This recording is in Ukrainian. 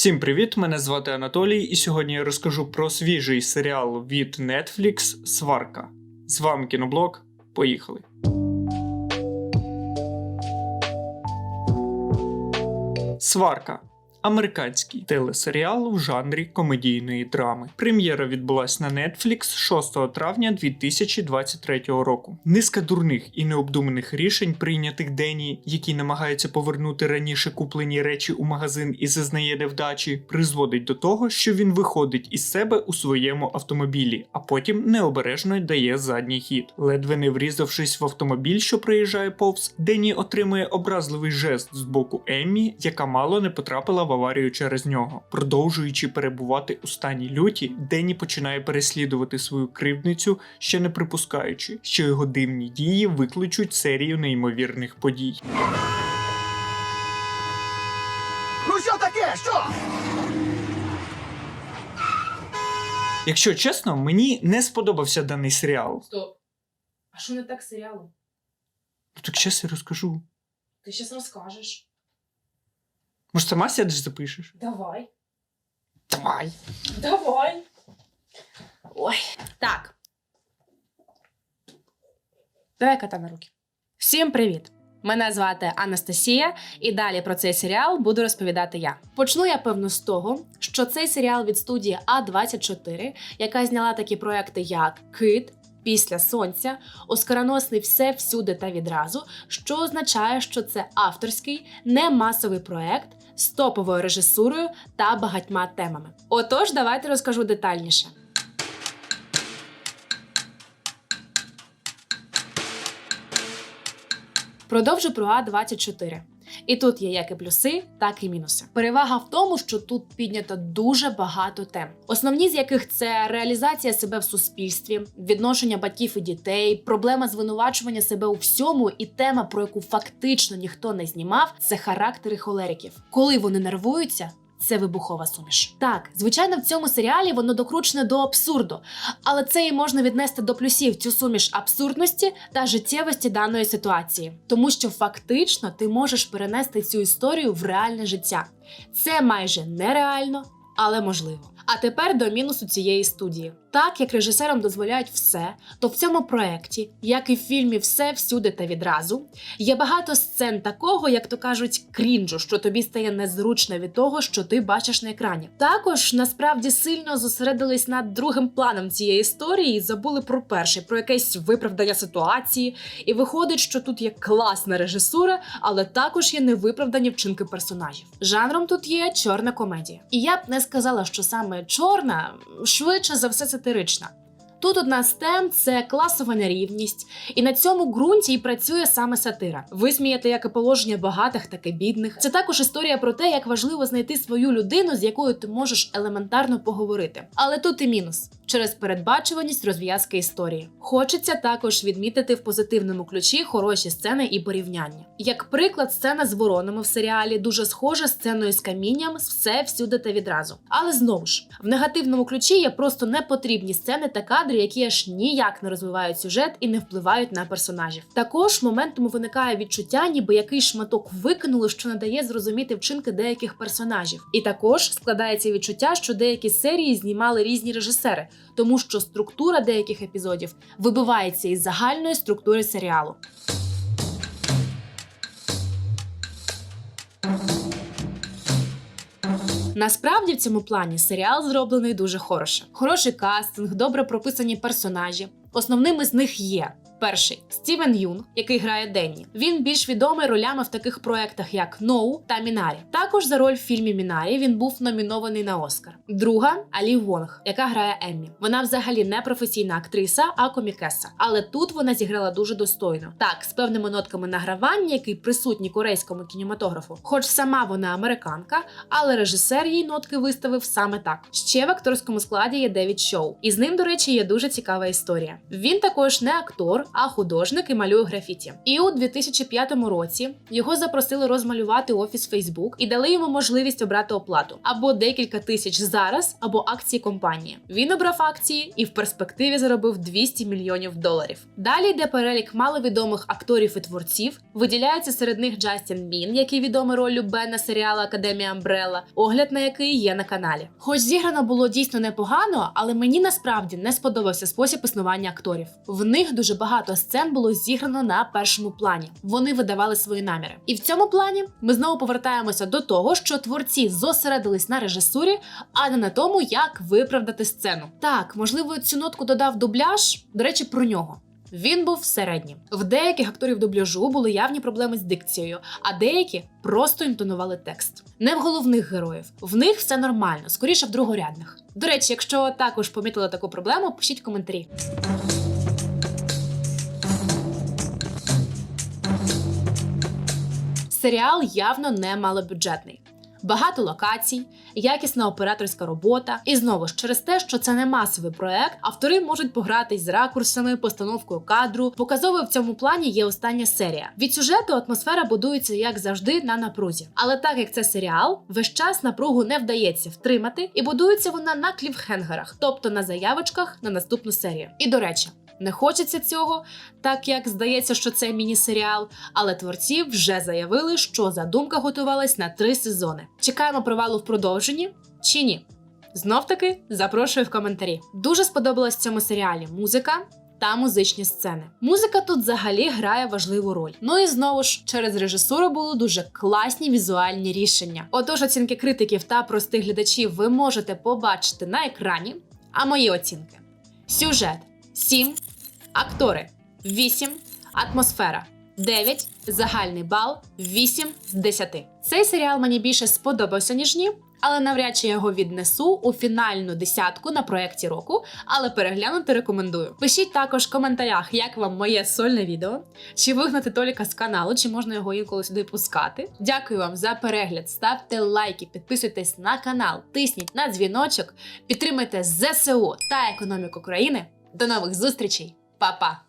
Всім привіт! Мене звати Анатолій, і сьогодні я розкажу про свіжий серіал від Netflix Сварка. З вами кіноблог. Поїхали. Сварка. Американський телесеріал в жанрі комедійної драми. Прем'єра відбулась на Netflix 6 травня 2023 року. Низка дурних і необдуманих рішень, прийнятих Дені, які намагаються повернути раніше куплені речі у магазин і зазнає невдачі, призводить до того, що він виходить із себе у своєму автомобілі, а потім необережно дає задній хід. Ледве не врізавшись в автомобіль, що проїжджає повз, Дені отримує образливий жест з боку Еммі, яка мало не потрапила в аварію через нього. Продовжуючи перебувати у стані люті, Дені починає переслідувати свою кривдницю, ще не припускаючи, що його дивні дії викличуть серію неймовірних подій. Ну що таке? Що? Якщо чесно, мені не сподобався даний серіал. Стоп. А що не так з серіалом? Ну так щас я розкажу. Ти зараз розкажеш. Може, сама сядеш запишеш? Давай. Давай. Давай. Ой. Так. Давай кота на руки. Всім привіт! Мене звати Анастасія, і далі про цей серіал буду розповідати я. Почну я певно з того, що цей серіал від студії А24, яка зняла такі проекти, як Кит. Після сонця, оскароносний все всюди та відразу, що означає, що це авторський, не масовий проект з топовою режисурою та багатьма темами. Отож, давайте розкажу детальніше. Продовжу про А24. І тут є як і плюси, так і мінуси. Перевага в тому, що тут піднято дуже багато тем, основні з яких це реалізація себе в суспільстві, відношення батьків і дітей, проблема звинувачування себе у всьому, і тема, про яку фактично ніхто не знімав, це характери холериків. Коли вони нервуються. Це вибухова суміш. Так, звичайно, в цьому серіалі воно докручене до абсурду, але це і можна віднести до плюсів цю суміш абсурдності та життєвості даної ситуації, тому що фактично ти можеш перенести цю історію в реальне життя. Це майже нереально, але можливо. А тепер до мінусу цієї студії. Так як режисерам дозволяють все, то в цьому проєкті, як і в фільмі Все всюди та відразу, є багато сцен такого, як то кажуть, крінжу, що тобі стає незручно від того, що ти бачиш на екрані. Також насправді сильно зосередились над другим планом цієї історії і забули про перший, про якесь виправдання ситуації. І виходить, що тут є класна режисура, але також є невиправдані вчинки персонажів. Жанром тут є чорна комедія. І я б не сказала, що саме чорна, швидше за все сатирична. Тут одна з тем це класова нерівність, і на цьому ґрунті і працює саме сатира. Висміяти як і положення багатих, так і бідних. Це також історія про те, як важливо знайти свою людину, з якою ти можеш елементарно поговорити. Але тут і мінус через передбачуваність розв'язки історії. Хочеться також відмітити в позитивному ключі хороші сцени і порівняння. Як приклад, сцена з воронами в серіалі дуже схожа з сценою з камінням все всюди та відразу. Але знову ж в негативному ключі є просто непотрібні сцени та кадри, які аж ніяк не розвивають сюжет і не впливають на персонажів. Також моментом виникає відчуття, ніби який шматок викинули, що не дає зрозуміти вчинки деяких персонажів. І також складається відчуття, що деякі серії знімали різні режисери, тому що структура деяких епізодів вибивається із загальної структури серіалу. Насправді в цьому плані серіал зроблений дуже хороше. Хороший кастинг, добре прописані персонажі. Основними з них є. Перший Стівен Юнг, який грає Денні. Він більш відомий ролями в таких проєктах, як Ноу та Мінарі. Також за роль в фільмі Мінарі він був номінований на Оскар. Друга Алі Вонг, яка грає Еммі. Вона взагалі не професійна актриса, а комікеса. Але тут вона зіграла дуже достойно. Так, з певними нотками награвання, який присутній корейському кінематографу. Хоч сама вона американка, але режисер їй нотки виставив саме так. Ще в акторському складі є Девід Шоу, і з ним, до речі, є дуже цікава історія. Він також не актор, а художник і малює графіті. І у 2005 році його запросили розмалювати офіс Facebook і дали йому можливість обрати оплату або декілька тисяч зараз, або акції компанії. Він обрав акції і в перспективі заробив 200 мільйонів доларів. Далі йде перелік маловідомих акторів і творців. Виділяється серед них Джастін Бін, який відомий ролью Бена серіалу Академія Амбрелла, огляд на який є на каналі. Хоч зіграно було дійсно непогано, але мені насправді не сподобався спосіб існування акторів. В них дуже багато сцен було зіграно на першому плані. Вони видавали свої наміри. І в цьому плані ми знову повертаємося до того, що творці зосередились на режисурі, а не на тому, як виправдати сцену. Так, можливо, цю нотку додав дубляж. До речі, про нього. Він був середнім. В деяких акторів дубляжу були явні проблеми з дикцією, а деякі просто інтонували текст. Не в головних героїв. В них все нормально, скоріше в другорядних. До речі, якщо також помітили таку проблему, пишіть в коментарі. Серіал явно не малобюджетний. Багато локацій, якісна операторська робота, і знову ж через те, що це не масовий проект, автори можуть погратись з ракурсами, постановкою кадру. Показовою в цьому плані є остання серія. Від сюжету атмосфера будується як завжди на напрузі. Але так як це серіал, весь час напругу не вдається втримати, і будується вона на клівхенгерах, тобто на заявочках на наступну серію. І до речі. Не хочеться цього, так як здається, що це міні-серіал, але творці вже заявили, що задумка готувалась на три сезони. Чекаємо провалу в продовженні чи ні? Знов таки запрошую в коментарі. Дуже сподобалась в цьому серіалі музика. Та музичні сцени. Музика тут взагалі грає важливу роль. Ну і знову ж через режисуру були дуже класні візуальні рішення. Отож, оцінки критиків та простих глядачів ви можете побачити на екрані. А мої оцінки: сюжет 7, актори 8, атмосфера 9, загальний бал 8 з 10. Цей серіал мені більше сподобався, ніж ні. Але навряд чи я його віднесу у фінальну десятку на проєкті року, але переглянути рекомендую. Пишіть також в коментарях, як вам моє сольне відео, чи вигнати Толіка з каналу, чи можна його інколи сюди пускати. Дякую вам за перегляд. Ставте лайки, підписуйтесь на канал, тисніть на дзвіночок, підтримайте ЗСУ та економіку країни. До нових зустрічей, papá.